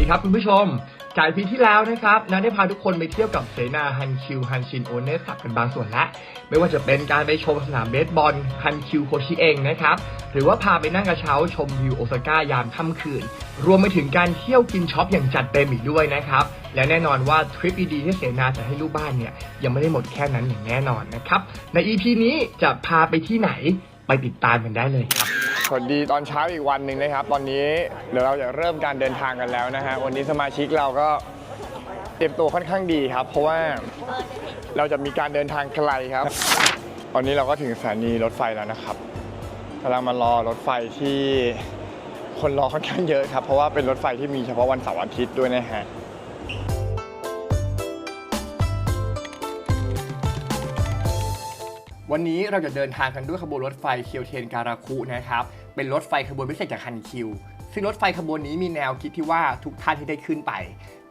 ดีครับคุณผู้ชม จากปีที่แล้วนะครับนันได้พาทุกคนไปเที่ยวกับเสนาฮันคิวฮันชินโอเนสสักกันบางส่วนและ ไม่ว่าจะเป็นการไปชมสนามเบสบอลฮันคิวโคชิเองนะครับ หรือว่าพาไปนั่งกระเช้าชมวิวโอซาก้ายามค่ำคืน รวมไปถึงการเที่ยวกินช็อปอย่างจัดเต็มอีกด้วยนะครับ และแน่นอนว่าทริปดีๆที่เสนาจะให้ลูกบ้านเนี่ยยังไม่ได้หมดแค่นั้นอย่างแน่นอนนะครับ ใน EP นี้จะพาไปที่ไหน ไปติดตามกันได้เลยครับ สวัสดีตอนเช้าอีกวันหนึ่งนะครับ ตอนนี้เดี๋ยวเราจะเริ่มการเดินทางกันแล้วนะฮะวันนี้สมาชิกเราก็เตรียมตัวค่อนข้างดีครับ เพราะว่าเราจะมีการเดินทางไกลครับ ตอนนี้เราก็ถึงสถานีรถไฟแล้วนะครับกำลังมารอรถไฟที่คนรอค่อนข้างเยอะครับ เพราะว่าเป็นรถไฟที่มีเฉพาะวันเสาร์อาทิตย์ด้วยนะฮะ วันนี้เราจะเดินทางกันด้วยขบวนรถไฟเคียวเทนการาคุนะครับ เป็นรถไฟขบวนพิเศษจากฮันคิว ซึ่งรถไฟขบวนนี้มีแนวคิดที่ว่าทุกท่านที่ได้ขึ้นไป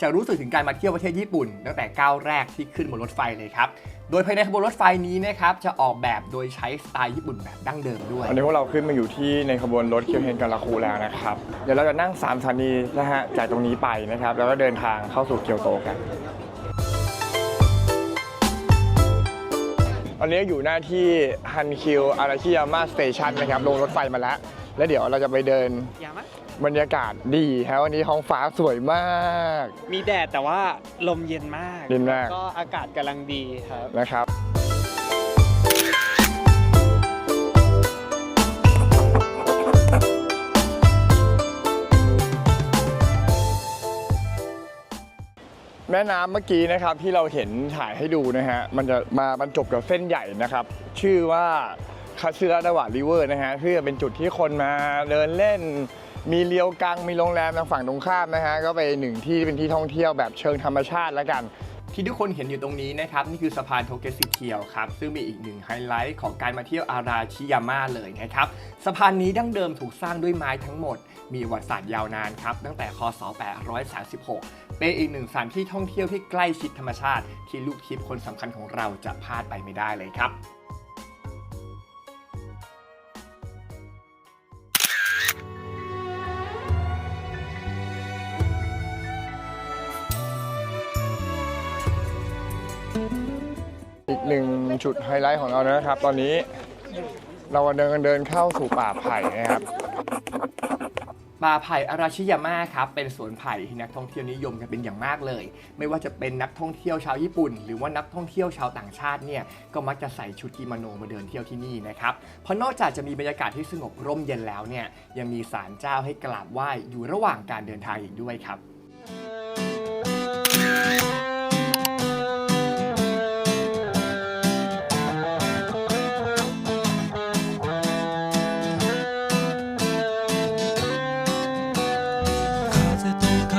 จะรู้สึกถึงการมาเที่ยวประเทศญี่ปุ่น ตั้งแต่ก้าวแรกที่ขึ้นบนรถไฟเลยครับ โดยภายในขบวนรถไฟนี้นะครับจะออกแบบโดยใช้สไตล์ญี่ปุ่นแบบดั้งเดิมด้วยตอนนี้พวกเราขึ้นมาอยู่ที่ในขบวนรถเคียวเทนการาคูแล้วนะครับ เดี๋ยวเราจะนั่ง3สถานีนะฮะจากตรงนี้ไปนะครับ แล้วก็เดินทางเข้าสู่เกียวโตกัน ตอนนี้อยู่หน้าที่ฮันคิวอาราชิยามาสเตชันนะครับ ลงรถไฟมาแล้ว แล้วเดี๋ยวเราจะไปเดินบรรยากาศดีฮะวันนี้ท้องฟ้าสวยมาก มีแดดแต่ว่าลมเย็นมากเย็นมาก ก็อากาศกำลังดีครับนะครับ ม่น้ำเมื่อกี้นะครับที่เราเห็นถ่ายให้ดูนะฮะมันจะมาบรรจบกับเส้นใหญ่นะครับ ชื่อว่าคาซึระดาวาริเวอร์นะฮะเพื่อเป็นจุดที่คนมาเดินเล่น มีเลียวกังมีโรงแรมทางฝั่งตรงข้ามนะฮะก็ไปหนึ่งที่เป็นที่ท่องเที่ยวแบบเชิงธรรมชาติแล้วกัน ที่ทุกคนเห็นอยู่ตรงนี้นะครับ นี่คือสะพานโทเกสิเคียวครับ ซึ่งมีอีกหนึ่งไฮไลท์ของการมาเที่ยวอาราชิยาม่าเลยนะครับ สะพานนี้ดั้งเดิมถูกสร้างด้วยไม้ทั้งหมด มีประวัติศาสตร์ยาวนานครับ ตั้งแต่คศ 836 เป็นอีกหนึ่งสถานที่ท่องเที่ยวที่ใกล้ชิดธรรมชาติ ที่ลูกทิพย์คนสำคัญของเราจะพลาดไปไม่ได้เลยครับ อีกหนึ่งจุดไฮไลท์ของเรานะครับ ตอนนี้เราเดินกันเดินเข้าสู่ป่าไผ่นะครับป่าไผ่อาราชิยาม่าครับเป็นสวนไผ่ที่นักท่องเที่ยวนิยมกันเป็นอย่างมากเลย ไม่ว่าจะเป็นนักท่องเที่ยวชาวญี่ปุ่น หรือว่านักท่องเที่ยวชาวต่างชาติเนี่ยก็มักจะใส่ชุดกิโมโนมาเดินเที่ยวที่นี่นะครับเพราะนอกจากจะมีบรรยากาศที่สงบร่มเย็นแล้วเนี่ยยังมีศาลเจ้าให้กราบไหว้อยู่ระหว่างการเดินทางอีกด้วยครับ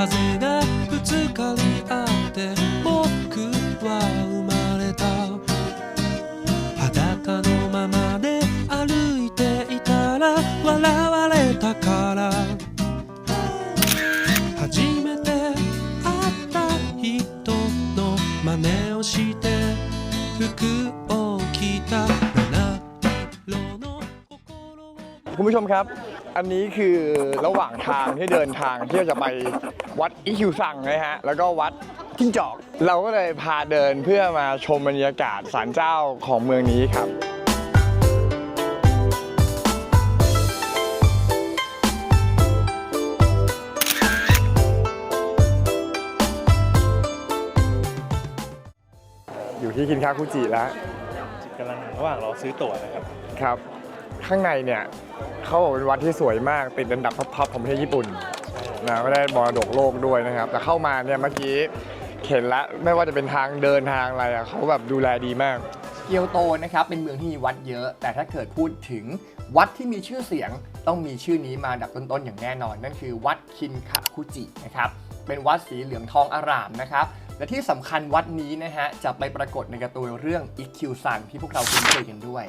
風と風がぶつかり合って僕は生まれた裸のままで歩いていたら笑われたから初めて会った人の真似をして服を着た七色の心を คุณผู้ชมครับ อันนี้คือระหว่างทางที่เดินทางที่เราจะไป วัดอิคิวซังนะฮะ แล้วก็วัดจิ้งจอก เราก็เลยพาเดินเพื่อมาชมบรรยากาศศาลเจ้าของเมืองนี้ครับอยู่ที่คินคาคุจิแล้วกำลังระหว่างรอซื้อตั๋วนะครับ ครับ ข้างในเนี่ยเขาบอกเป็นวัดที่สวยมากติดอันดับท็อปๆของประเทศญี่ปุ่น นะไม่ได้มรดกโลกด้วยนะครับ แต่เข้ามาเนี่ยเมื่อกี้เห็นล้วไม่ว่าจะเป็นทางเดินทางอะไรอะเขาแบบดูแลดีมาก เกียวโตนะครับเป็นเมืองที่มีวัดเยอะ แต่ถ้าเกิดพูดถึงวัดที่มีชื่อเสียงต้องมีชื่อนี้มาอันดับต้นๆอย่างแน่นอน นั่นคือวัดคินคาคุจินะครับเป็นวัดสีเหลืองทองอารามนะครับและที่สำคัญวัดนี้นะฮะจะไปปรากฏในการ์ตูนเรื่องอิคิวซังที่พวกเราคุ้นเคยกันด้วย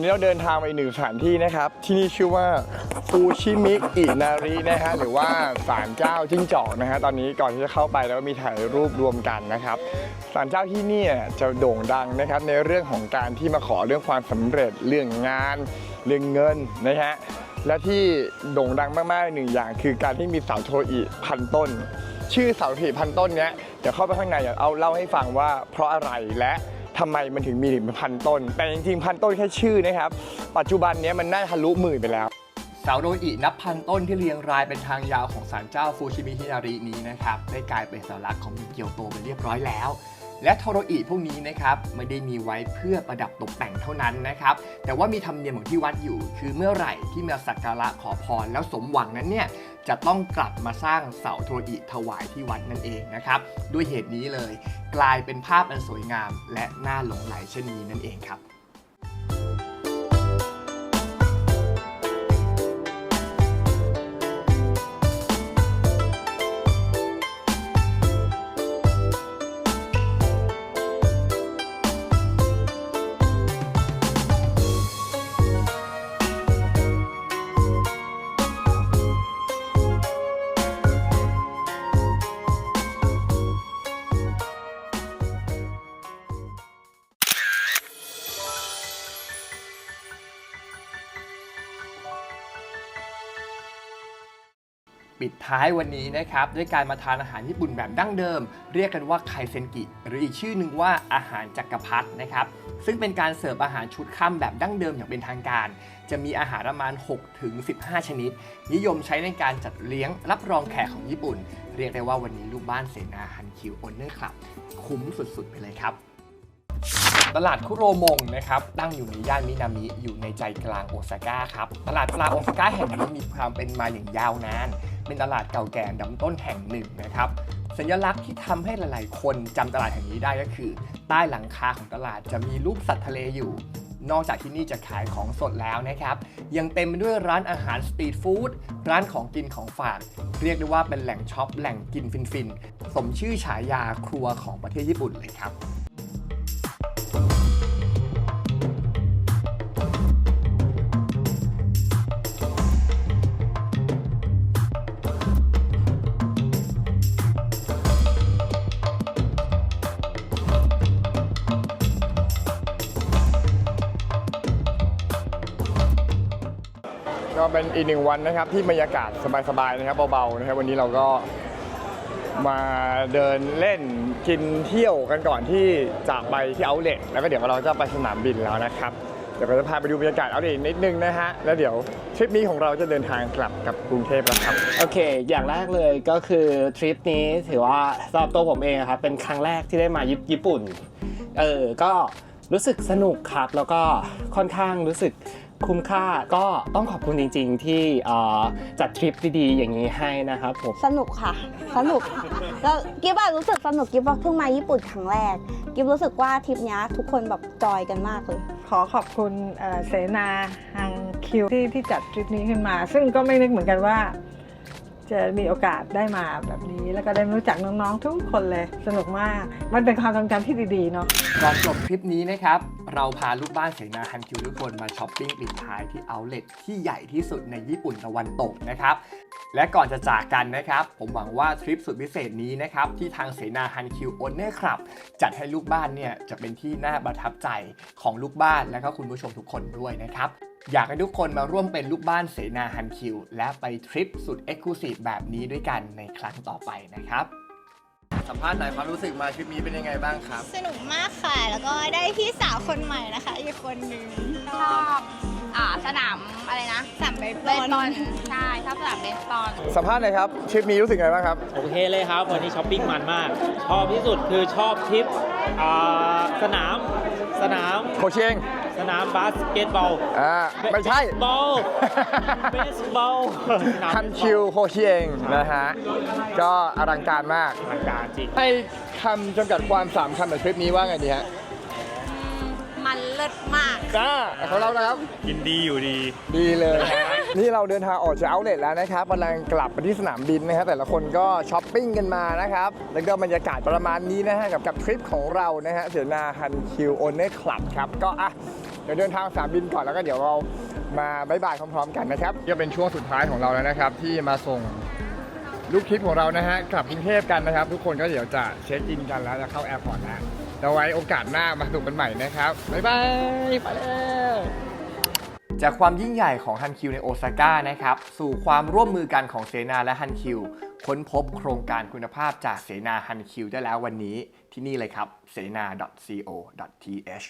นี่เราเดินทางไปหนึ่งสถานที่นะครับ ที่นี่ชื่อว่าฟูชิมิอินารินะฮะหรือว่าศาลเจ้าจิ้งจอกนะฮะตอนนี้ก่อนที่จะเข้าไปแล้วมีถ่ายรูปรวมกันนะครับศาลเจ้าที่นี่จะโด่งดังนะครับในเรื่องของการที่มาขอเรื่องความสำเร็จเรื่องงาน เรื่องเงินนะฮะและที่โด่งดังมากๆหนึ่งอย่าง คือการที่มีเสาโทอิพันต้น ชื่อเสาโทอิพันต้นเนี้ยเดี๋ยวเข้าไปข้างในเดี๋ยวเอาเล่าให้ฟังว่าเพราะอะไรและ ทำไมมันถึงมีถึงพันต้น แต่จริงๆพันต้นแค่ชื่อนะครับ ปัจจุบันเนี้ยมันน่าทะลุหมื่นไปแล้ว เสาโดอินับพันต้นที่เรียงรายเป็นทางยาวของศาลเจ้าฟูชิมิฮินารินี้นะครับได้กลายเป็นสัญลักษณ์ของเมืองเกียวโตไปเรียบร้อยแล้ว และโทโรอิพวกนี้นะครับไม่ได้มีไว้เพื่อประดับตกแต่งเท่านั้นนะครับ แต่ว่ามีธรรมเนียมของที่วัดอยู่ คือเมื่อไหร่ที่มาสักการะขอพรแล้วสมหวังนั้นเนี่ยจะต้องกลับมาสร้างเสาโทรอิถวายที่วัดนั่นเองนะครับ ด้วยเหตุนี้เลย กลายเป็นภาพอันสวยงาม และน่าหลงไหลเช่นนี้นั่นเองครับ ปิดท้ายวันนี้นะครับด้วยการมาทานอาหารญี่ปุ่นแบบดั้งเดิม เรียกกันว่าไคเซนกิ หรืออีกชื่อหนึ่งว่าอาหารจักรพรรดินะครับซึ่งเป็นการเสิร์ฟอาหารชุดค่ำแบบดั้งเดิมอย่างเป็นทางการ จะมีอาหารประมาณ6ถึง15 ชนิด นิยมใช้ในการจัดเลี้ยงรับรองแขกของญี่ปุ่น เรียกได้ว่าวันนี้ลูกบ้านเสนาฮันคิวโอนเนอร์คลับคุ้มสุดๆไปเลยครับตลาดคุโรมงนะครับตั้งอยู่ในย่านมินามิอยู่ในใจกลางโอซาก้าครับ ตลาดปลาโอซาก้าแห่งนี้มีความเป็นมาอย่างยาวนาน เป็นตลาดเก่าแก่ดับต้นแห่งหนึ่งนะครับ สัญลักษณ์ที่ทำให้หลาย ๆ คนจำตลาดแห่งนี้ได้ก็คือ ใต้หลังคาของตลาดจะมีรูปสัตว์ทะเลอยู่ นอกจากที่นี่จะขายของสดแล้วนะครับ ยังเต็มไปด้วยร้านอาหารสตรีทฟู้ดร้านของกินของฝาก เรียกได้ว่าเป็นแหล่งช็อปแหล่งกินฟินๆสมชื่อฉายาครัวของประเทศญี่ปุ่นเลยครับ เป็นอีกหนึ่งวันนะครับที่บรรยากาศสบายๆนะครับเบาๆนะครับวันนี้เราก็มาเดินเล่นกินเที่ยวกันก่อนที่จะไปที่เอาเลทแล้วก็เดี๋ยวเราจะไปสนามบินแล้วนะครับเดี๋ยวเราจะพาไปดูบรรยากาศเอาเลทนิดนึงนะฮะแล้วเดี๋ยวทริปนี้ของเราจะเดินทางกลับกับกรุงเทพแล้วครับ โอเค อย่างแรกเลยก็คือทริปนี้ถือว่าสำหรับตัวผมเองครับเป็นครั้งแรกที่ได้มาญี่ปุ่น เออ ก็รู้สึกสนุกครับ แล้วก็ค่อนข้างรู้สึก คุ้มค่าก็ต้องขอบคุณจริง ๆ ที่เอ่อจัดทริปดีๆ อย่างนี้ให้นะครับผมสนุกค่ะ สนุกแล้วกิฟอะรู้สึกสนุกกิฟว่าเพิ่งมาญี่ปุ่นครั้งแรก กิฟรู้สึกว่าทริปเนี้ยทุกคนแบบจอยกันมากเลย ขอขอบคุณเอ่อเสนาฮังคิวที่ที่จัดทริปนี้ขึ้นมา ซึ่งก็ไม่นึกเหมือนกันว่าจะมีโอกาสได้มาแบบนี้แล้วก็ได้รู้จักน้องๆทุกคนเลยสนุกมาก มันเป็นความทรงจำที่ดีๆเนาะก่อนจบคลิปนี้นะครับ เราพาลูกบ้านเสนาฮันคิวทุกคนมาช้อปปิ้งปิดท้ายที่เอาท์เลทที่ใหญ่ที่สุดในญี่ปุ่นตะวันตกนะครับ และก่อนจะจากกันนะครับ ผมหวังว่าทริปสุดพิเศษนี้นะครับ ที่ทางเสนาฮันคิวโอนเนอร์คลับ จัดให้ลูกบ้านเนี่ยจะเป็นที่น่าประทับใจของลูกบ้านและก็คุณผู้ชมทุกคนด้วยนะครับอยากให้ทุกคนมาร่วมเป็นลูกบ้านเสนาฮันคิว และไปทริปสุดเอ็กซ์คลูซีฟแบบนี้ด้วยกันในครั้งต่อไปนะครับ สัมภาษณ์หน่อยความรู้สึกมาทริปนี้เป็นยังไงบ้างครับ สนุกมากค่ะ แล้วก็ได้พี่สาวคนใหม่นะคะ อีกคนนึงชอบอ่าสนามอะไรนะสามใบเบสบอลใช่ชอบสนามเบสบอลสัมภาษณ์หน่อยครับทริปนี้รู้สึกไงบ้างครับ โอเคเลยครับ วันนี้ช้อปปิ้งมันมากชอบที่สุดคือชอบทริปอ่าสนามสนามโคชเชง สนามบาสเกตบอลอ่าไม่ใช่ บอลเบสบอลฮันคิวโคชเชงนะฮะ ก็อลังการมากทางการจริงให้คำจำกัดความสามคำในทริปนี้ว่าไงดีฮะ มันเลิศมากจ้าของเรานะครับ กินดีอยู่ดี ดีเลยนะนี่เราเดินทางออกจากเอาท์เลทแล้วนะครับกำลังกลับไปที่สนามบินนะครับแต่ละคนก็ช้อปปิ้งกันมานะครับ แล้วก็บรรยากาศประมาณนี้นะฮะกับกับทริปของเรานะฮะเสนาฮันคิวโอเนอร์คลับครับ ก็อะ เดี๋ยวเดินทางสนามบินก่อนแล้วก็เดี๋ยวเรามาบายบายพร้อมๆกันนะครับก็เป็นช่วงสุดท้ายของเราแล้วนะครับ ที่มาส่งลูกทริปของเรานะฮะกลับกรุงเทพกันนะครับ ทุกคนก็เดี๋ยวจะเช็คอินกันแล้วจะเข้าแอร์พอร์ตแล้วแล้วไว้โอกาสหน้ามาสนุกันใหม่นะครับบ๊ายบายไปแล้วจากความยิ่งใหญ่ของฮันคิวในโอซาก้านะครับสู่ความร่วมมือกันของเสนาและฮันคิวค้นพบโครงการคุณภาพจากเสนาฮันคิวได้แล้ววันนี้ที่นี่เลยครับเสนา .co.th